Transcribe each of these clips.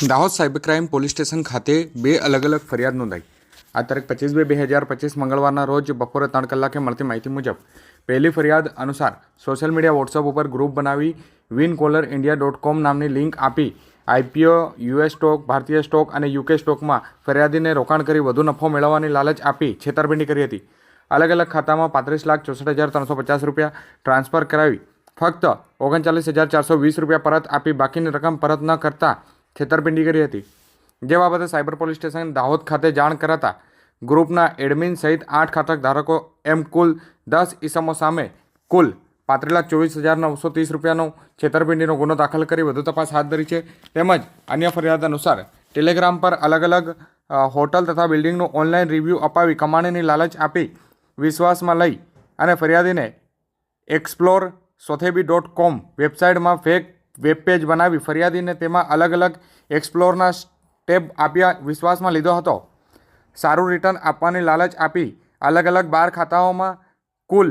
Dahod cyber crime police station ખાતે બે અલગ અલગ ફરિયાદ નોંધાઈ. આ તારીખ પચીસ બે બે હજાર પચીસ મંગળવારના રોજ બપોરે ત્રણ કલાકે મળતી માહિતી મુજબ, પહેલી ફરિયાદ અનુસાર સોશિયલ મીડિયા વોટ્સઅપ ઉપર ગ્રુપ બનાવી win caller India dot com નામની લિંક આપી આઈપીઓ, યુએસ સ્ટોક, ભારતીય સ્ટોક અને યુકે સ્ટોકમાં ફરિયાદીને રોકાણ કરી વધુ નફો મેળવવાની લાલચ આપી છેતરપિંડી કરી હતી. અલગ અલગ ખાતામાં પાંત્રીસ લાખ ચોસઠ હજાર ત્રણસો પચાસ રૂપિયા ટ્રાન્સફર કરાવી ફક્ત ઓગણચાલીસ હજાર ચારસો વીસ રૂપિયા પરત આપી બાકીની રકમ પરત ન કરતા છેતરપિંડી કરી હતી. જે બાબતે સાયબર પોલીસ સ્ટેશન દાહોદ ખાતે જાણ કરાતા ગ્રુપના એડમિન સહિત આઠ ખાતક ધારકો એમ કુલ દસ ઈસમો સામે કુલ પાંત્રીસ લાખ ચોવીસ હજાર નવસો ત્રીસ રૂપિયાનો છેતરપિંડીનો ગુનો દાખલ કરી વધુ તપાસ હાથ ધરી છે. તેમજ અન્ય ફરિયાદ અનુસાર ટેલિગ્રામ પર અલગ અલગ હોટલ તથા બિલ્ડિંગનું ઓનલાઈન રિવ્યૂ અપાવી કમાણીની લાલચ આપી વિશ્વાસમાં લઈ અને ફરિયાદીને એક્સપ્લોર સોથેબી ડોટ કોમ વેબસાઇટમાં ફેક વેબ પેજ બનાવી ફરિયાદીને તેમાં અલગ અલગ એક્સપ્લોરના સ્ટેપ આપ્યા વિશ્વાસમાં લીધો હતો. સારું રિટર્ન આપવાની લાલચ આપી અલગ અલગ બાર ખાતાઓમાં કુલ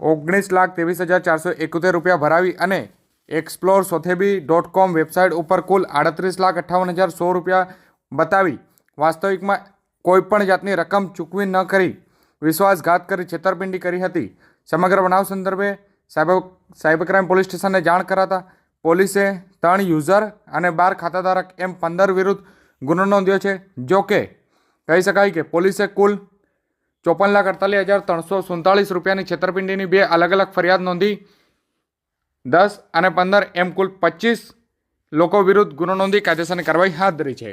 ઓગણીસ લાખ ત્રેવીસ હજાર ચારસો એકોતેર રૂપિયા ભરાવી અને explore Sotheby dot com website ઉપર કુલ આડત્રીસ લાખ અઠ્ઠાવન હજાર સો રૂપિયા બતાવી વાસ્તવિકમાં કોઈપણ જાતની રકમ ચૂકવી ન કરી. વિશ્વાસઘાત કરી છેતરપિંડી કરી હતી. સમગ્ર બનાવ સંદર્ભે સાયબર સાયબર ક્રાઇમ પોલીસ સ્ટેશનને જાણ કરાતા પોલીસે ત્રણ યુઝર અને બાર ખાતાધારક એમ પંદર વિરુદ્ધ ગુનો નોંધ્યો છે. જો કે, કહી શકાય કે પોલીસે કુલ ચોપન લાખ અડતાલીસ હજાર ત્રણસો સુડતાલીસ રૂપિયાની છેતરપિંડીની બે અલગ અલગ ફરિયાદ નોંધી. દસ અને પંદર એમ કુલ પચીસ લોકો વિરુદ્ધ ગુનો નોંધી કાયદેસરની કાર્યવાહી હાથ ધરી છે.